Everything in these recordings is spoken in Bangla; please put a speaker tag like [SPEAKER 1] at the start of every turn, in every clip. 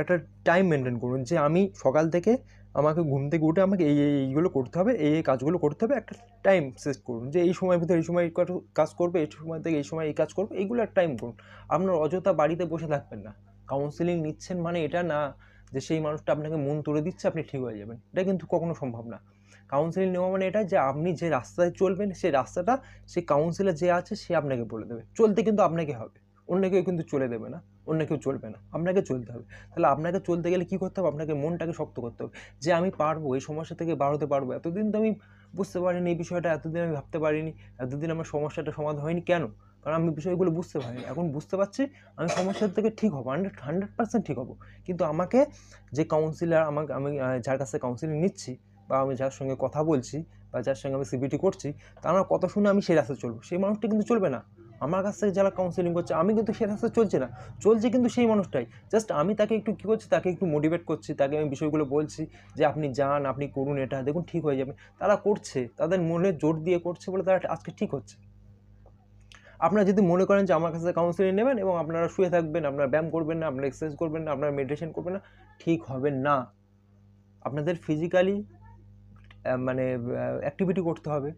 [SPEAKER 1] একটা টাইম মেনটেন করুন যে আমি সকাল থেকে আমাকে ঘুম থেকে উঠে আমাকে এই এই, এইগুলো করতে হবে, এই এই কাজগুলো করতে হবে, একটা টাইম সেট করুন যে এই সময়ের ভিতরে এই সময় এই কাজ করবে, এই সময় থেকে এই সময় এই কাজ করবে, এইগুলো একটা টাইম করুন। আপনার অযথা বাড়িতে বসে থাকবেন না। কাউন্সিলিং নিচ্ছেন মানে এটা না যে সেই মানুষটা আপনাকে মন তুলে দিচ্ছে, আপনি ঠিক হয়ে যাবেন। এটা কিন্তু কখনো সম্ভব না। কাউন্সিলিং নেওয়া মানে এটা যে আপনি যে রাস্তায় চলবেন সেই রাস্তাটা সেই কাউন্সিলার যে আছে, সে আপনাকে বলে দেবে। চলতে কিন্তু আপনাকে হবে। অন্য কেউ কিন্তু চলে দেবে না। অন্য কেউ চলবে না, আপনাকে চলতে হবে। তাহলে আপনাকে চলতে গেলে কী করতে হবে? আপনাকে মনটাকে শক্ত করতে হবে। যে আমি পারব, এই সমস্যা থেকে বার হতে পারব। এতদিন তো আমি বুঝতে পারিনি এই বিষয়টা, এতদিন আমি ভাবতে পারিনি, এতদিন আমার সমস্যাটা সমাধান হয়নি কেন? কারণ আমি বিষয়গুলো বুঝতে পারিনি। এখন বুঝতে পারছি আমি সমস্যার থেকে ঠিক হব হান্ড্রেড হান্ড্রেড পার্সেন্ট ঠিক হব। কিন্তু আমাকে যে কাউন্সিলার আমাকে, আমি যার কাছে কাউন্সিলিং নিচ্ছি বা আমি যার সঙ্গে কথা বলছি বা যার সঙ্গে আমি সিবিটি করছি, তার কথা শুনে আমি সেই রাস্তায় চলবো? সেই মানুষটা কিন্তু চলবে না। আমার কাছ থেকে যারা কাউন্সেলিং করছে, আমি কিন্তু সেই রাস্তায় চলছে না। চলছে কিন্তু সেই মানুষটাই। জাস্ট আমি তাকে একটু কী করছি, তাকে একটু মোটিভেট করছি, তাকে আমি বিষয়গুলো বলছি যে আপনি যান, আপনি করুন এটা, দেখুন ঠিক হয়ে যাবে। তারা করছে, তাদের মনে জোর দিয়ে করছে বলে তারা আজকে ঠিক হচ্ছে। আপনারা যদি মনে করেন যে আমার কাছে কাউন্সিলিং নেবেন এবং আপনারা শুয়ে থাকবেন, আপনারা ব্যায়াম করবেন না, আপনারা এক্সারসাইজ করবেন না, আপনারা মেডিটেশন করবেন না, ঠিক হবে না। আপনাদের ফিজিক্যালি মানে অ্যাক্টিভিটি করতে হবে।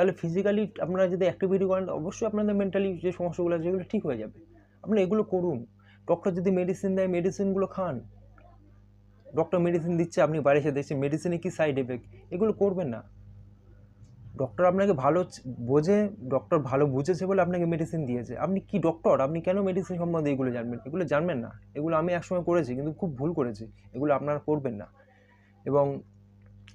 [SPEAKER 1] তাহলে ফিজিক্যালি আপনারা যদি অ্যাক্টিভিটি করেন, অবশ্যই আপনাদের মেন্টালি যে সমস্যাগুলো আছে, সেগুলো ঠিক হয়ে যাবে। আপনারা এগুলো করুন। ডক্টর যদি মেডিসিন দেয় মেডিসিনগুলো খান। ডক্টর মেডিসিন দিচ্ছে, আপনি বাড়ি এসে দেখছেন মেডিসিনে কী সাইড এফেক্ট এগুলো করবেন না। ডক্টর আপনাকে ভালো বোঝে ডক্টর ভালো বুঝেছে বলে আপনাকে মেডিসিন দিয়েছে। আপনি কি ডক্টর আপনি কেন মেডিসিন সম্বন্ধে এগুলো জানবেন? এগুলো জানবেন না। এগুলো আমি একসময় করেছি, কিন্তু খুব ভুল করেছি। এগুলো আপনারা করবেন না। এবং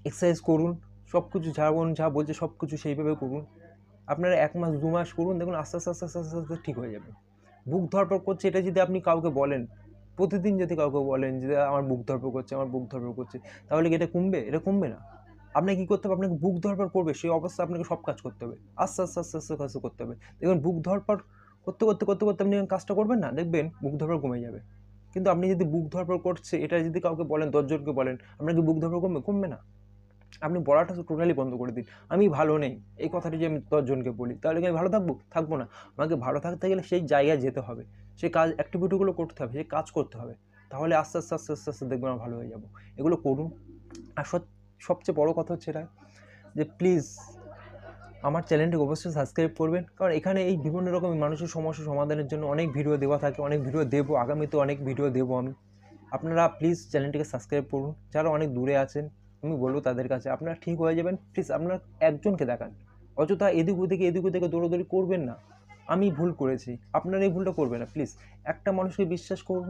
[SPEAKER 1] এক্সারসাইজ করুন। সব কিছু বলুন, যা বলছে সব কিছু সেইভাবে করুন। আপনারা এক মাস, দু মাস করুন, দেখুন আস্তে আস্তে আস্তে আস্তে আস্তে ঠিক হয়ে যাবে। বুক ধরপড় করছে এটা যদি আপনি কাউকে বলেন, প্রতিদিন যদি কাউকে বলেন যে আমার বুক ধরপড় করছে, আমার বুক ধরপড় করছে, তাহলে কি এটা কমবে? এটা কমবে না। আপনাকে কী করতে হবে? আপনাকে বুক ধরপড় করবে, সেই অবস্থা আপনাকে সব কাজ করতে হবে। আস্তে আস্তে আস্তে আস্তে কাজ করতে হবে। দেখবেন বুক ধরপড় করতে করতে করতে করতে আপনি কাজটা করবেন না, দেখবেন বুক ধরপড় কমে যাবে। কিন্তু আপনি যদি বুক ধরপড় করছে, এটা যদি কাউকে বলেন, দশজনকে বলেন আপনাকে বুক ধরপড় কমবে? কমবে না। আপনি বলাটা টোটালি বন্ধ করে দিন। আমি ভালো নেই, এই কথাটি যে আমি দশজনকে বলি, তাহলে কি আমি ভালো থাকব? থাকব না। আমাকে ভালো থাকতে গেলে সেই জায়গায় যেতে হবে। সেই কাজ অ্যাক্টিভিটিগুলো করতে হবে, সেই কাজ করতে হবে। তাহলে আস্তে আস্তে আস্তে আস্তে আস্তে দেখবেন ভালো হয়ে যাব। এগুলো করুন। আর সব- সবচেয়ে বড় কথা হচ্ছে এটা, যে প্লিজ আমার চ্যানেলটিকে অবশ্যই সাবস্ক্রাইব করবেন। কারণ এখানে এই বিভিন্ন রকমের মানুষের সমস্যা সমাধানের জন্য অনেক ভিডিও দেওয়া থাকে, অনেক ভিডিও দেবো। আগামীতে অনেক ভিডিও দেবো আমি। আপনারা প্লিজ চ্যানেলটিকে সাবস্ক্রাইব করুন। যারা অনেক দূরে আছেন আমি বলব তাদের কাছে, আপনারা ঠিক হয়ে যাবেন প্লিজ আপনার একজনকে দেখান। অযথা এদিক ওদিকে এদিক ওদিকে দৌড়োদৌড়ি করবেন না। আমি ভুল করেছি, আপনারা এই ভুলটা করবেন না প্লিজ একটা মানুষকে বিশ্বাস করুন